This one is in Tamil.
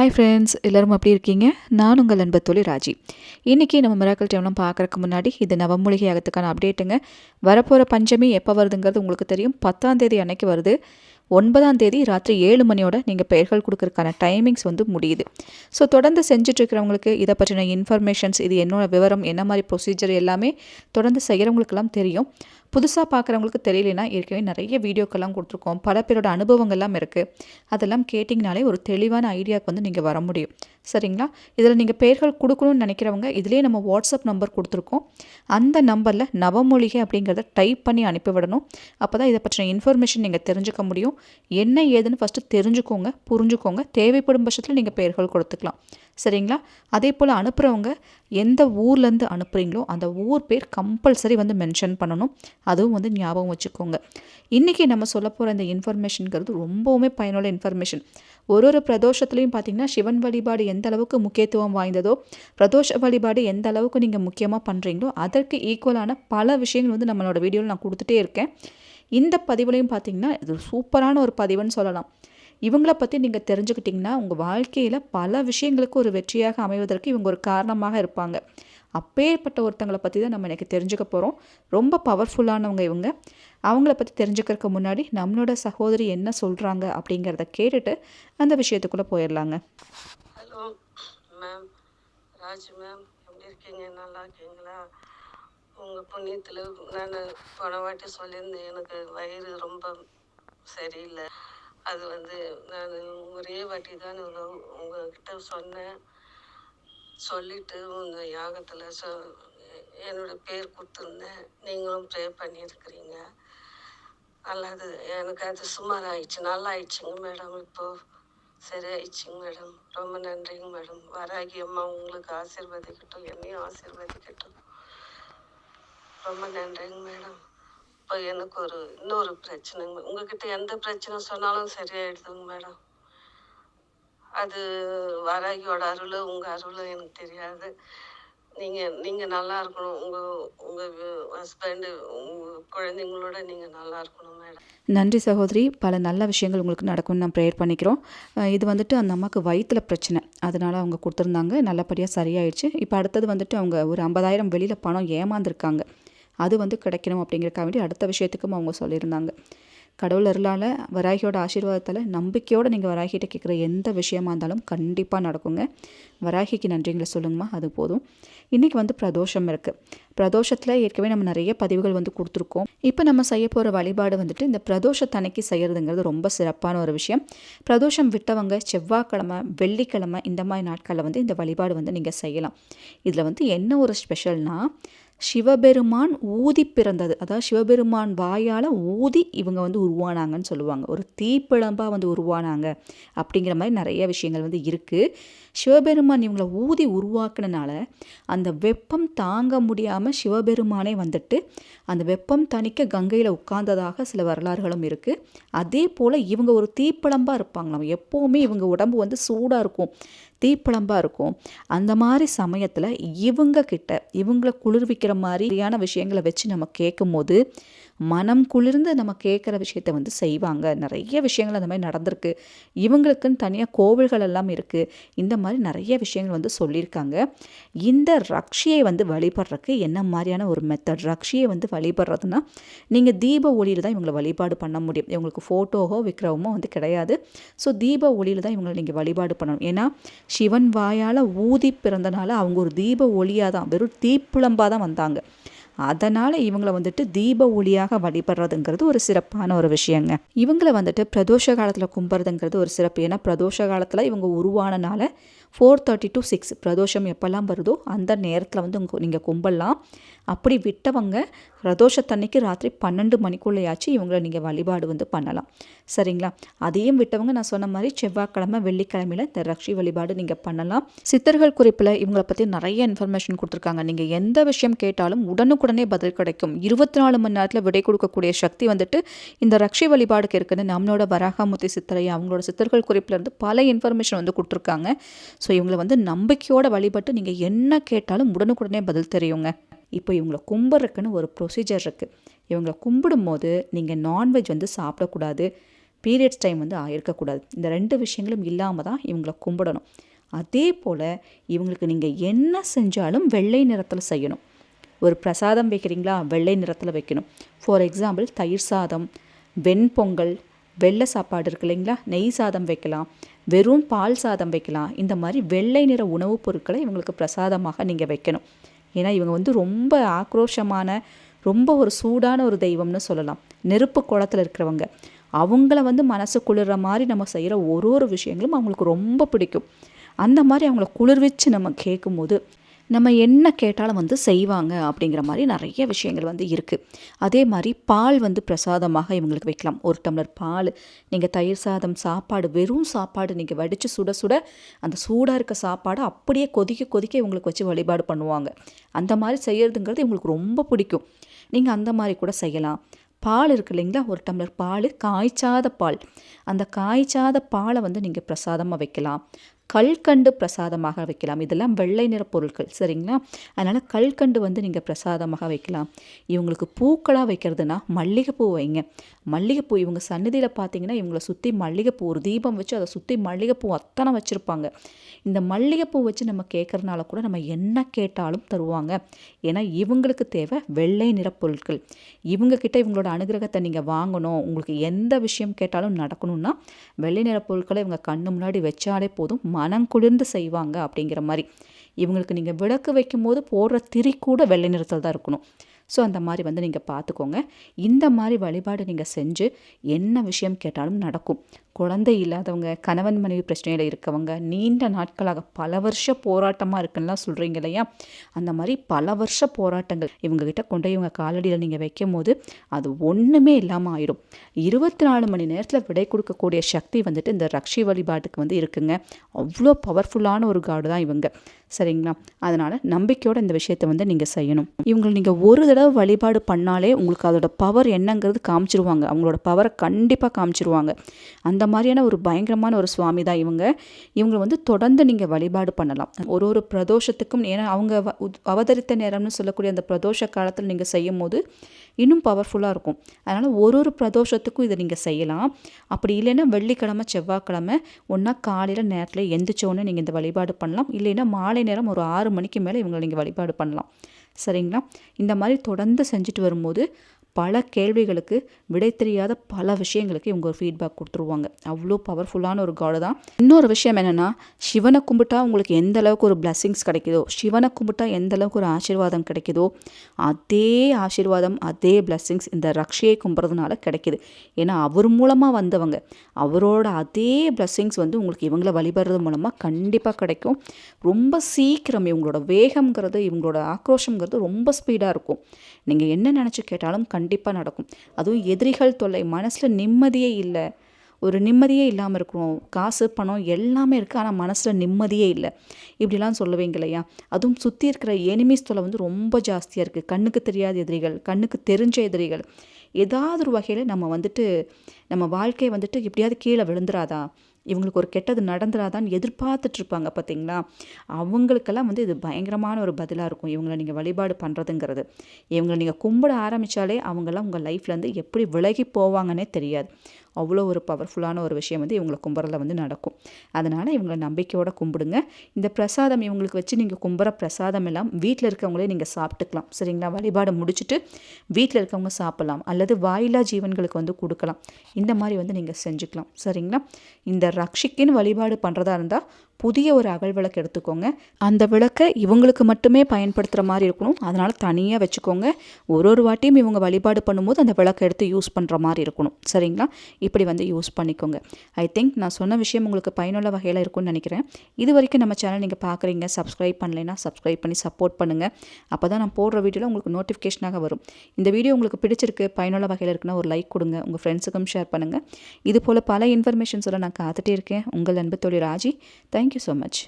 ஹாய் ஃப்ரெண்ட்ஸ் எல்லோரும் எப்படி இருக்கீங்க? நான் உங்கள் அன்பு தொழில் ராஜி. இன்றைக்கி நம்ம மிராக்கல் டைம்லாம் பார்க்குறக்கு முன்னாடி இது நவமூலிகை ஆகத்துக்கான அப்டேட்டுங்க. வரப்போகிற பஞ்சமி எப்போ வருதுங்கிறது உங்களுக்கு தெரியும். பத்தாம் தேதி அன்னைக்கு வருது. ஒன்பதாம் தேதி ராத்திரி ஏழு மணியோட நீங்கள் பெயர்கள் கொடுக்கறதுக்கான டைமிங்ஸ் வந்து முடியுது. ஸோ தொடர்ந்து செஞ்சுட்ருக்கிறவங்களுக்கு இதை பற்றின இன்ஃபர்மேஷன்ஸ் இது என்னோட விவரம் என்ன மாதிரி ப்ரொசீஜர் எல்லாமே தொடர்ந்து செய்கிறவங்களுக்கெல்லாம் தெரியும். புதுசாக பார்க்குறவங்களுக்கு தெரியலனா ஏற்கனவே நிறைய வீடியோக்கெல்லாம் கொடுத்துருக்கோம். பல பேரோட அனுபவங்கள்லாம் இருக்குது அதெல்லாம் கேட்டிங்கனாலே ஒரு தெளிவான ஐடியாவுக்கு வந்து நீங்கள் வர முடியும். சரிங்களா? இதில் நீங்கள் பெயர்கள் கொடுக்கணும்னு நினைக்கிறவங்க இதிலே நம்ம வாட்ஸ்அப் நம்பர் கொடுத்துருக்கோம். அந்த நம்பரில் நவமொழிகை அப்படிங்கிறத டைப் பண்ணி அனுப்பிவிடணும் அப்போ தான் இதை பற்றின இன்ஃபர்மேஷன் நீங்கள் தெரிஞ்சுக்க முடியும். என்ன ஏதுன்னு ஃபஸ்ட்டு தெரிஞ்சுக்கோங்க புரிஞ்சுக்கோங்க. தேவைப்படும் பட்சத்தில் நீங்கள் பெயர்கள் கொடுத்துக்கலாம். சரிங்களா? அதே போல் அனுப்புகிறவங்க எந்த ஊர்லேருந்து அனுப்புகிறீங்களோ அந்த ஊர் பேர் கம்பல்சரி வந்து மென்ஷன் பண்ணணும். அதுவும் வந்து ஞாபகம் வச்சுக்கோங்க. இன்றைக்கி நம்ம சொல்ல போகிற இந்த இன்ஃபர்மேஷனுங்கிறது ரொம்பவுமே பயனுள்ள இன்ஃபர்மேஷன் ஒரு ஒரு பிரதோஷத்துலேயும் பார்த்தீங்கன்னா சிவன் வழிபாடு எந்த அளவுக்கு முக்கியத்துவம் வாய்ந்ததோ பிரதோஷ வழிபாடு எந்த அளவுக்கு நீங்கள் முக்கியமாக பண்ணுறீங்களோ அதற்கு ஈக்குவலான பல விஷயங்கள் வந்து நம்மளோட வீடியோவில் நான் கொடுத்துட்டே இருக்கேன். இந்த பதிவுலையும் பார்த்தீங்கன்னா இது சூப்பரான ஒரு பதிவுன்னு சொல்லலாம். இவங்கள பற்றி நீங்கள் தெரிஞ்சுக்கிட்டிங்கன்னா உங்கள் வாழ்க்கையில் பல விஷயங்களுக்கு ஒரு வெற்றியாக அமைவதற்கு இவங்க ஒரு காரணமாக இருப்பாங்க. அப்பேற்பட்ட ஒருத்தங்களை பற்றி தான் நம்ம எனக்கு தெரிஞ்சுக்க போகிறோம் ரொம்ப பவர்ஃபுல்லானவங்க இவங்க. அவங்கள பற்றி தெரிஞ்சுக்கிறதுக்கு முன்னாடி நம்மளோட சகோதரி என்ன சொல்கிறாங்க அப்படிங்கிறத கேட்டுட்டு அந்த விஷயத்துக்குள்ளே போயிடலாங்க. ஹலோ மேம் ராஜ் மேம் எப்படி இருக்கீங்க? நல்லா இருக்கீங்களா? உங்கள் புண்ணியத்தில் நான் போன வாட்டி சொல்லியிருந்தேன் எனக்கு வயிறு ரொம்ப சரியில்லை. அது வந்து நான் ஒரே வாட்டி தான் உங்க- உங்ககிட்ட சொன்னேன். சொல்லிட்டு உங்கள் யாகத்தில் சொ என்னோட பேர் கொடுத்துருந்தேன். நீங்களும் ப்ரே பண்ணியிருக்கிறீங்க. நல்லது எனக்கு அது சுமார் ஆயிடுச்சு நல்லா ஆயிடுச்சுங்க மேடம் இப்போ. சரி ஆயிடுச்சுங்க மேடம் ரொம்ப நன்றிங்க மேடம் வராகி அம்மா உங்களுக்கு ஆசீர்வதிக்கட்டும் என்னையும் ஆசீர்வதிக்கட்டும். ரொம்ப நன்றிங்க மேடம் இப்போ எனக்கு ஒரு இன்னொரு பிரச்சனைங்க. உங்ககிட்ட எந்த பிரச்சனை சொன்னாலும் சரியாயிடுதுங்க மேடம். அது வராகியோட அருள் உங்கள் அருள் எனக்கு தெரியாது. நீங்கள் நீங்கள் நல்லா இருக்கணும். உங்கள் உங்கள் ஹஸ்பண்டு உங்கள் குழந்தைங்களோட நீங்கள் நல்லா இருக்கணும் மேடம். நன்றி சகோதரி. பல நல்ல விஷயங்கள் உங்களுக்கு நடக்கும்னு நான் ப்ரேயர் பண்ணிக்கிறோம். இது வந்துட்டு அந்த அம்மாவுக்கு வயிற்றில் பிரச்சனை. அதனால் அவங்க கொடுத்துருந்தாங்க. நல்லபடியாக சரியாயிடுச்சு. இப்போ அடுத்தது வந்துட்டு அவங்க ஒரு ஐம்பதாயிரம் வெளியில் பணம் ஏமாந்துருக்காங்க. அது வந்து கிடைக்கணும் அப்படிங்கிறக்காக வேண்டி அடுத்த விஷயத்துக்கும் அவங்க சொல்லியிருந்தாங்க. கடவுள் அருளால் வராகியோட ஆசீர்வாதத்தில் நம்பிக்கையோடு நீங்கள் வராகிட்ட கேட்குற எந்த விஷயமா இருந்தாலும் கண்டிப்பாக நடக்குங்க. வராகிக்கு நன்றிங்களை சொல்லுங்கம்மா அது போதும். இன்றைக்கி வந்து பிரதோஷம் இருக்குது பிரதோஷத்தில் ஏற்கனவே நம்ம நிறைய பதிவுகள் வந்து கொடுத்துருக்கோம். இப்போ நம்ம செய்ய போகிற வழிபாடு வந்துட்டு இந்த பிரதோஷத்தன்னைக்கு செய்கிறதுங்கிறது ரொம்ப சிறப்பான ஒரு விஷயம். பிரதோஷம் விட்டவங்க செவ்வாய்க்கிழமை வெள்ளிக்கிழமை இந்த மாதிரி நாட்களில் வந்து இந்த வழிபாடு வந்து நீங்கள் செய்யலாம். இதில் வந்து என்ன ஒரு ஸ்பெஷல்னால் சிவபெருமான் ஊதி பிறந்தது. அதாவது சிவபெருமான் வாயால் ஊதி இவங்க வந்து உருவானாங்கன்னு சொல்லுவாங்க. ஒரு தீப்பிழம்பாக வந்து உருவானாங்க. அப்படிங்கிற மாதிரி நிறைய விஷயங்கள் வந்து இருக்குது சிவபெருமான் இவங்களை ஊதி உருவாக்குனனால அந்த வெப்பம் தாங்க முடியாமல் சிவபெருமானே வந்துட்டு அந்த வெப்பம் தணிக்க கங்கையில் உட்கார்ந்ததாக சில வரலாறுகளும் இருக்குது அதே போல் இவங்க ஒரு தீப்பிழம்பாக இருப்பாங்களாம் எப்போவுமே இவங்க உடம்பு வந்து சூடாக இருக்கும் தீப்பிழம்பாக இருக்கும். அந்த மாதிரி சமயத்தில் இவங்க கிட்ட இவங்களை குளிர்விக்கிற மாதிரியான விஷயங்களை வச்சு நம்ம கேட்கும்போது மனம் குளிர்ந்து நம்ம கேட்குற விஷயத்த வந்து செய்வாங்க. நிறைய விஷயங்கள் அந்த மாதிரி நடந்திருக்கு. இவங்களுக்குன்னு தனியாக கோவில்கள் எல்லாம் இருக்குது இந்த மாதிரி நிறைய விஷயங்கள் வந்து சொல்லியிருக்காங்க. இந்த ரக்ஷியை வந்து வழிபடுறதுக்கு என்ன மாதிரியான ஒரு மெத்தட் ரக்ஷியை வந்து வழிபடுறதுன்னா நீங்கள் தீப ஒளியில் தான் இவங்களை வழிபாடு பண்ண முடியும். இவங்களுக்கு ஃபோட்டோவோ விக்கிரகமோ வந்து கிடையாது. ஸோ தீப ஒளியில் தான் இவங்களை நீங்கள் வழிபாடு பண்ணணும். ஏன்னா சிவன் வாயால் ஊதி பிறந்தனால அவங்க ஒரு தீப ஒளியாக தான் வெறும் தீப்புலம்பாக தான் வந்தாங்க. அதனால் இவங்களை வந்துட்டு தீப ஒளியாக வழிபடுறதுங்கிறது ஒரு சிறப்பான ஒரு விஷயங்க. இவங்களை வந்துட்டு பிரதோஷ காலத்தில் கும்புறதுங்கிறது ஒரு சிறப்பு. ஏன்னா பிரதோஷ காலத்தில் இவங்க உருவானனால ஃபோர் தேர்ட்டி டு சிக்ஸ் பிரதோஷம் எப்போல்லாம் வருதோ அந்த நேரத்தில் வந்து நீங்கள் கும்பலாம். அப்படி விட்டவங்க பிரதோஷத்தன்னைக்கு ராத்திரி பன்னெண்டு மணிக்குள்ளேயாச்சும் இவங்களை நீங்கள் வழிபாடு வந்து பண்ணலாம். சரிங்களா? அதையும் விட்டவங்க நான் சொன்ன மாதிரி செவ்வாய்க்கிழமை வெள்ளிக்கிழமையில் இந்த ரக்ஷி வழிபாடு நீங்கள் பண்ணலாம். சித்தர்கள் குறிப்பில் இவங்களை பற்றி நிறைய இன்ஃபர்மேஷன் கொடுத்துருக்காங்க. நீங்கள் எந்த விஷயம் கேட்டாலும் உடனுக்குடனே பதில் கிடைக்கும். இருபத்தி நாலு மணி நேரத்தில் விடை கொடுக்கக்கூடிய சக்தி வந்துட்டு இந்த ரக்ஷி வழிபாடுக்கு இருக்குன்னு நம்மளோட வராகாமூர்த்தி சித்தரை அவங்களோட சித்தர்கள் குறிப்பில் இருந்து பல இன்ஃபர்மேஷன் வந்து கொடுத்துருக்காங்க. ஸோ இவங்களை வந்து நம்பிக்கையோட வழிபட்டு நீங்கள் என்ன கேட்டாலும் உடனுக்குடனே பதில் தெரியுங்க. இப்போ இவங்களை கும்பிட்றதுக்குன்னு ஒரு ப்ரொசீஜர் இருக்குது இவங்களை கும்பிடும்போது நீங்கள் நான்வெஜ் வந்து சாப்பிடக்கூடாது. பீரியட்ஸ் டைம் வந்து இருக்கக்கூடாது இந்த ரெண்டு விஷயங்களும் இல்லாமல் தான் இவங்கள கும்பிடணும். அதே போல் இவங்களுக்கு நீங்கள் என்ன செஞ்சாலும் வெள்ளை நிறத்தில் செய்யணும். ஒரு பிரசாதம் வைக்கிறீங்களா? வெள்ளை நிறத்தில் வைக்கணும். ஃபார் எக்ஸாம்பிள் தயிர் சாதம் வெண்பொங்கல் வெள்ளை சாப்பாடு இருக்கு இல்லைங்களா? நெய் சாதம் வைக்கலாம் வெறும் பால் சாதம் வைக்கலாம். இந்த மாதிரி வெள்ளை நிற உணவுப் பொருட்களை இவங்களுக்கு பிரசாதமாக நீங்கள் வைக்கணும். ஏன்னா இவங்க வந்து ரொம்ப ஆக்ரோஷமான ரொம்ப ஒரு சூடான ஒரு தெய்வம்னு சொல்லலாம். நெருப்பு குளத்தில் இருக்கிறவங்க. அவங்கள வந்து மனசு குளிர்ற மாதிரி நம்ம செய்கிற ஒரு ஒரு விஷயங்களும் அவங்களுக்கு ரொம்ப பிடிக்கும். அந்த மாதிரி அவங்கள குளிர்விச்சு நம்ம கேட்கும்போது நம்ம என்ன கேட்டாலும் வந்து செய்வாங்க அப்படிங்கிற மாதிரி நிறைய விஷயங்கள் வந்து இருக்குது அதே மாதிரி பால் வந்து பிரசாதமாக இவங்களுக்கு வைக்கலாம். ஒரு டம்ளர் பால் நீங்கள் தயிர் சாதம் சாப்பாடு வெறும் சாப்பாடு நீங்கள் வடித்து சுட சுட அந்த சூடாக இருக்க சாப்பாடை அப்படியே கொதிக்க கொதிக்க இவங்களுக்கு வச்சு வழிபாடு பண்ணுவாங்க. அந்த மாதிரி செய்கிறதுங்கிறது இவங்களுக்கு ரொம்ப பிடிக்கும். நீங்கள் அந்த மாதிரி கூட செய்யலாம். பால் இருக்கு இல்லைங்களா? ஒரு டம்ளர் பால் காய்ச்சாத பால். அந்த காய்ச்சாத பாலை வந்து நீங்கள் பிரசாதமாக வைக்கலாம். கல்கண்டு பிரசாதமாக வைக்கலாம். இதெல்லாம் வெள்ளை நிற பொருட்கள் சரிங்களா? அதனால் கல்கண்டு வந்து நீங்கள் பிரசாதமாக வைக்கலாம். இவங்களுக்கு பூக்களாக வைக்கிறதுனா மல்லிகைப்பூ வைங்க. மல்லிகைப்பூ இவங்க சன்னதியில் பார்த்தீங்கன்னா இவங்களை சுற்றி மல்லிகைப்பூ ஒரு தீபம் வச்சு அதை சுற்றி மல்லிகைப்பூ அத்தனை வச்சுருப்பாங்க. இந்த மல்லிகைப்பூ வச்சு நம்ம கேட்குறனால கூட நம்ம என்ன கேட்டாலும் தருவாங்க. ஏன்னா இவங்களுக்கு தேவை வெள்ளை நிற பொருட்கள். இவங்கக்கிட்ட இவங்களோட அனுகிரகத்தை நீங்கள் வாங்கணும். உங்களுக்கு எந்த விஷயம் கேட்டாலும் நடக்கணும்னா வெள்ளை நிற பொருட்களை இவங்க கண்ணு முன்னாடி வச்சாலே போதும். மனங்குளிர்ந்து செய்வாங்க அப்படிங்கிற மாதிரி. இவங்களுக்கு நீங்கள் விளக்கு வைக்கும்போது போடுற திரி கூட வெள்ளை நிறத்தில் தான் இருக்கணும். ஸோ அந்த மாதிரி வந்து நீங்கள் பார்த்துக்கோங்க. இந்த மாதிரி வழிபாடு நீங்கள் செஞ்சு என்ன விஷயம் கேட்டாலும் நடக்கும். குழந்தை இல்லாதவங்க கணவன் மனைவி பிரச்சனையில் இருக்கவங்க நீண்ட நாட்களாக பல வருஷ போராட்டமாக இருக்குன்னுலாம் சொல்கிறீங்க இல்லையா? அந்த மாதிரி பல வருஷ போராட்டங்கள் இவங்ககிட்ட கொண்டு இவங்க காலடியில் நீங்கள் வைக்கும் போது அது ஒன்றுமே இல்லாமல் ஆயிடும். இருபத்தி நாலு மணி நேரத்தில் விடை கொடுக்கக்கூடிய சக்தி வந்துட்டு இந்த ரக்ஷி வழிபாட்டுக்கு வந்து இருக்குங்க. அவ்வளோ பவர்ஃபுல்லான ஒரு காடு தான் இவங்க. சரிங்களா? அதனால் நம்பிக்கையோட இந்த விஷயத்தை வந்து நீங்கள் செய்யணும். இவங்களை நீங்கள் ஒரு தடவை வழிபாடு பண்ணாலே உங்களுக்கு அதோட பவர் என்னங்கிறது காமிச்சிருவாங்க. அவங்களோட பவரை கண்டிப்பாக காமிச்சிருவாங்க. அந்த இந்த மாதிரியான ஒரு பயங்கரமான ஒரு சுவாமி தான் இவங்க. இவங்க வந்து தொடர்ந்து நீங்கள் வழிபாடு பண்ணலாம். ஒரு ஒரு பிரதோஷத்துக்கும் ஏன்னா அவங்க வ- அவதரித்த நேரம்னு சொல்லக்கூடிய அந்த பிரதோஷ காலத்தில் நீங்கள் செய்யும் போது இன்னும் பவர்ஃபுல்லாக இருக்கும். அதனால் ஒரு ஒரு பிரதோஷத்துக்கும் இதை நீங்கள் செய்யலாம். அப்படி இல்லைன்னா வெள்ளிக்கிழமை செவ்வாய்க்கிழமை ஒன்றா காலையில் நேரத்தில் எந்திரிச்சோன்னே நீங்கள் இந்த வழிபாடு பண்ணலாம். இல்லைன்னா மாலை நேரம் ஒரு ஆறு மணிக்கு மேலே இவங்களை நீங்கள் வழிபாடு பண்ணலாம். சரிங்களா? இந்த மாதிரி தொடர்ந்து செஞ்சுட்டு வரும்போது பல கேள்விகளுக்கு விடை தெரியாத பல விஷயங்களுக்கு இவங்க ஒரு ஃபீட்பேக் கொடுத்துருவாங்க. அவ்வளோ பவர்ஃபுல்லான ஒரு காடு தான். இன்னொரு விஷயம் என்னென்னா சிவனை கும்பிட்டா உங்களுக்கு எந்த அளவுக்கு ஒரு பிளஸ்ஸிங்ஸ் கிடைக்குதோ சிவனை கும்பிட்டா எந்த அளவுக்கு ஒரு ஆசீர்வாதம் கிடைக்குதோ அதே ஆசீர்வாதம் அதே பிளஸ்ஸிங்ஸ் இந்த ரக்ஷையை கும்புறதுனால கிடைக்குது. ஏன்னா அவர் மூலமாக வந்தவங்க அவரோட அதே பிளஸ்ஸிங்ஸ் வந்து உங்களுக்கு இவங்களை வழிபடுறது மூலமாக கண்டிப்பாக கிடைக்கும். ரொம்ப சீக்கிரம் இவங்களோட வேகம்ங்கிறது இவங்களோட ஆக்ரோஷங்கிறது ரொம்ப ஸ்பீடாக இருக்கும். நீங்கள் என்ன நினச்சி கேட்டாலும் கண்டிப்பாக நடக்கும். அதுவும் எதிரிகள் தொல்லை. மனசில் நிம்மதியே இல்லை. ஒரு நிம்மதியே இல்லாமல் இருக்கிறோம் காசு பணம் எல்லாமே இருக்குது ஆனால் மனசில் நிம்மதியே இல்லை. இப்படிலாம் சொல்லுவீங்க இல்லையா? அதுவும் சுற்றி இருக்கிற எனிமீஸ் தொலை வந்து ரொம்ப ஜாஸ்தியாக இருக்குது கண்ணுக்கு தெரியாத எதிரிகள் கண்ணுக்கு தெரிஞ்ச எதிரிகள். ஏதாவது ஒரு வகையில் நம்ம வந்துட்டு நம்ம வாழ்க்கையை வந்துட்டு எப்படியாவது கீழே விழுந்துராதா? இவங்களுக்கு ஒரு கெட்டது நடந்துடாதான்னு எதிர்பார்த்துட்ருப்பாங்க பார்த்தீங்களா? அவங்களுக்கெல்லாம் வந்து இது பயங்கரமான ஒரு பதிலாக இருக்கும். இவங்களை நீங்கள் வழிபாடு பண்ணுறதுங்கிறது இவங்களை நீங்கள் கும்பிட ஆரம்பித்தாலே அவங்கெல்லாம் உங்கள் லைஃப்லேருந்து எப்படி விலகி போவாங்கன்னே தெரியாது. அவ்வளோ ஒரு பவர்ஃபுல்லான ஒரு விஷயம் வந்து இவங்களை கும்புறதுல வந்து நடக்கும். அதனால் இவங்களை நம்பிக்கையோடு கும்பிடுங்க. இந்த பிரசாதம் இவங்களுக்கு வச்சு நீங்கள் கும்புற பிரசாதம் எல்லாம் வீட்டில் இருக்கவங்களே நீங்கள் சாப்பிட்டுக்கலாம். சரிங்களா? வழிபாடு முடிச்சுட்டு வீட்டில் இருக்கவங்க சாப்பிடலாம். அல்லது வாயிலா ஜீவன்களுக்கு வந்து கொடுக்கலாம். இந்த மாதிரி வந்து நீங்கள் செஞ்சுக்கலாம். சரிங்களா? இந்த ரக்ஷிக்குன்னு வழிபாடு பண்ணுறதா இருந்தால் புதிய ஒரு அகல் விளக்கு எடுத்துக்கோங்க. அந்த விளக்கை இவங்களுக்கு மட்டுமே பயன்படுத்துகிற மாதிரி இருக்கணும். அதனால் தனியாக வச்சுக்கோங்க. ஒரு ஒரு வாட்டியும் இவங்க வழிபாடு பண்ணும்போது அந்த விளக்கை எடுத்து யூஸ் பண்ணுற மாதிரி இருக்கணும். சரிங்களா? இப்படி வந்து யூஸ் பண்ணிக்கோங்க. ஐ திங்க் நான் சொன்ன விஷயம் உங்களுக்கு பயனுள்ள வகையில் இருக்கும்னு நினைக்கிறேன். இது வரைக்கும் நம்ம சேனல் நீங்கள் பார்க்குறீங்க சப்ஸ்கிரைப் பண்ணலைன்னா சப்ஸ்கிரைப் பண்ணி சப்போர்ட் பண்ணுங்கள் அப்போ தான் நான் போடுற வீடியோவில் உங்களுக்கு நோட்டிஃபிகேஷனாக வரும். இந்த வீடியோ உங்களுக்கு பிடிச்சிருக்கு பயனுள்ள வகையில் இருக்குன்னா ஒரு லைக் கொடுங்க உங்கள் ஃப்ரெண்ட்ஸுக்கும் ஷேர் பண்ணுங்கள் இது போல் பல இன்ஃபர்மேஷன்ஸோட நான் காத்துட்டே இருக்கேன். உங்கள் அன்பு தொழில் ராஜி. Thank you so much